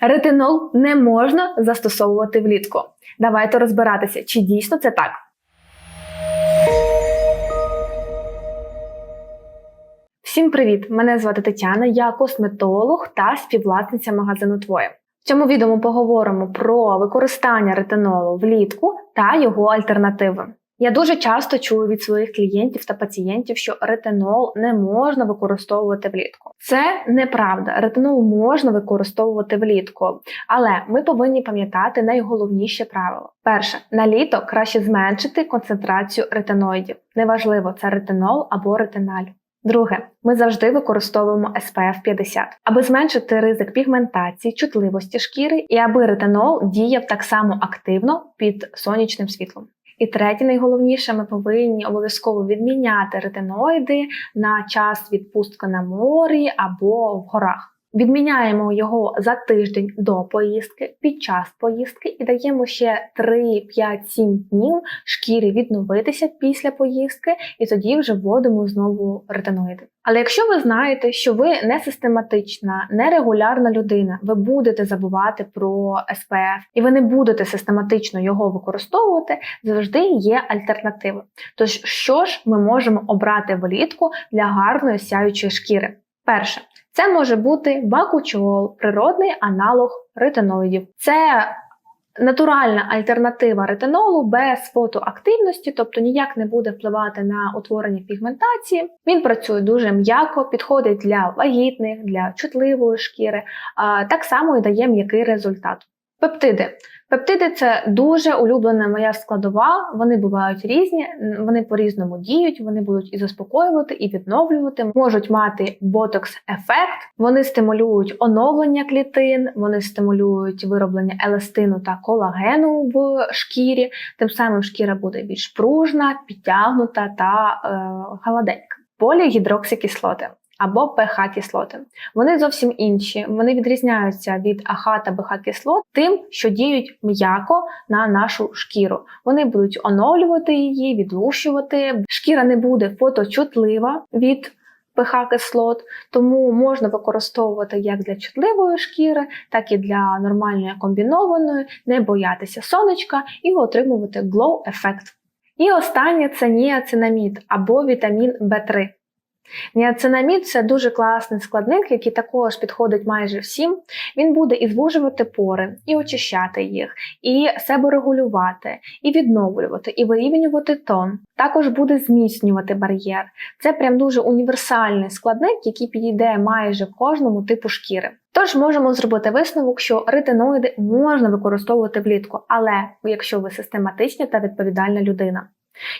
Ретинол не можна застосовувати влітку. Давайте розбиратися, чи дійсно це так. Всім привіт! Мене звати Тетяна, я косметолог та співвласниця магазину Твоє. В цьому відео ми поговоримо про використання ретинолу влітку та його альтернативи. Я дуже часто чую від своїх клієнтів та пацієнтів, що ретинол не можна використовувати влітку. Це неправда. Ретинол можна використовувати влітку, але ми повинні пам'ятати найголовніше правило. Перше, на літо краще зменшити концентрацію ретиноїдів. Неважливо, це ретинол або ретиналь. Друге, ми завжди використовуємо SPF 50, аби зменшити ризик пігментації, чутливості шкіри і аби ретинол діяв так само активно під сонячним світлом. І третє, найголовніше, ми повинні обов'язково відміняти ретиноїди на час відпустки на морі або в горах. Відміняємо його за тиждень до поїздки, під час поїздки і даємо ще 3, 5, 7 днів шкірі відновитися після поїздки, і тоді вже вводимо знову ретиноїди. Але якщо ви знаєте, що ви не систематична, нерегулярна людина, ви будете забувати про SPF, і ви не будете систематично його використовувати, завжди є альтернативи. Тож, що ж ми можемо обрати влітку для гарної сяючої шкіри? Перше, це може бути бакучол, природний аналог ретиноїдів. Це натуральна альтернатива ретинолу без фотоактивності, тобто ніяк не буде впливати на утворення пігментації. Він працює дуже м'яко, підходить для вагітних, для чутливої шкіри, так само і дає м'який результат. Пептиди. Пептиди це дуже улюблена моя складова. Вони бувають різні, вони по-різному діють, вони будуть і заспокоювати, і відновлювати, можуть мати ботокс-ефект, вони стимулюють оновлення клітин, вони стимулюють вироблення еластину та колагену в шкірі. Тим самим шкіра буде більш пружна, підтягнута та е, гладенька. Полігідроксикислоти або ПХ-кислоти. Вони зовсім інші. Вони відрізняються від АХ та БХ-кислот тим, що діють м'яко на нашу шкіру. Вони будуть оновлювати її, відлущувати. Шкіра не буде фоточутлива від ПХ-кислот, тому можна використовувати як для чутливої шкіри, так і для нормальної комбінованої, не боятися сонечка і отримувати glow-ефект. І останнє це ніацинамід або вітамін В3. Ніацинамід це дуже класний складник, який також підходить майже всім. Він буде і звужувати пори, і очищати їх, і себе регулювати, і відновлювати, і вирівнювати тон. Також буде зміцнювати бар'єр. Це прям дуже універсальний складник, який підійде майже кожному типу шкіри. Тож можемо зробити висновок, що ретиноїди можна використовувати влітку, але якщо ви систематична та відповідальна людина.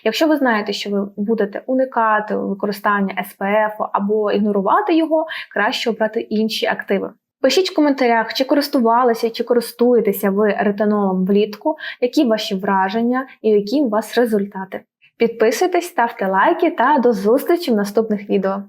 Якщо ви знаєте, що ви будете уникати використання SPF або ігнорувати його, краще обрати інші активи. Пишіть в коментарях, чи користувалися, чи користуєтеся ви ретинолом влітку, які ваші враження і які у вас результати. Підписуйтесь, ставте лайки та до зустрічі в наступних відео.